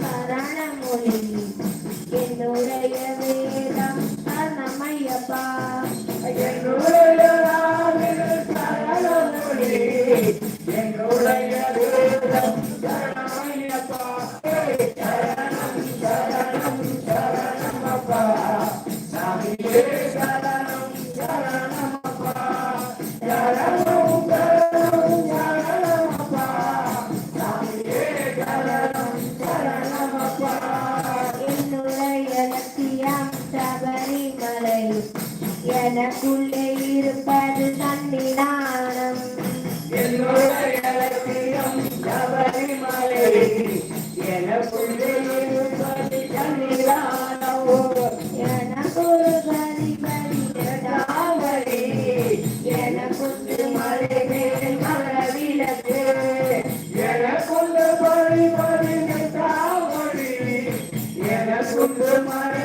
சரண மொழி என்னுடைய வேதம் நம்மையப்பா என்னுடைய சரண மொழி என்னுடைய மலை எனக்குள்ளே இருப்பது சன்னிதானம் எனக்குள்ளே இருப்பது சன்னிதானம் எனக்கு Good morning.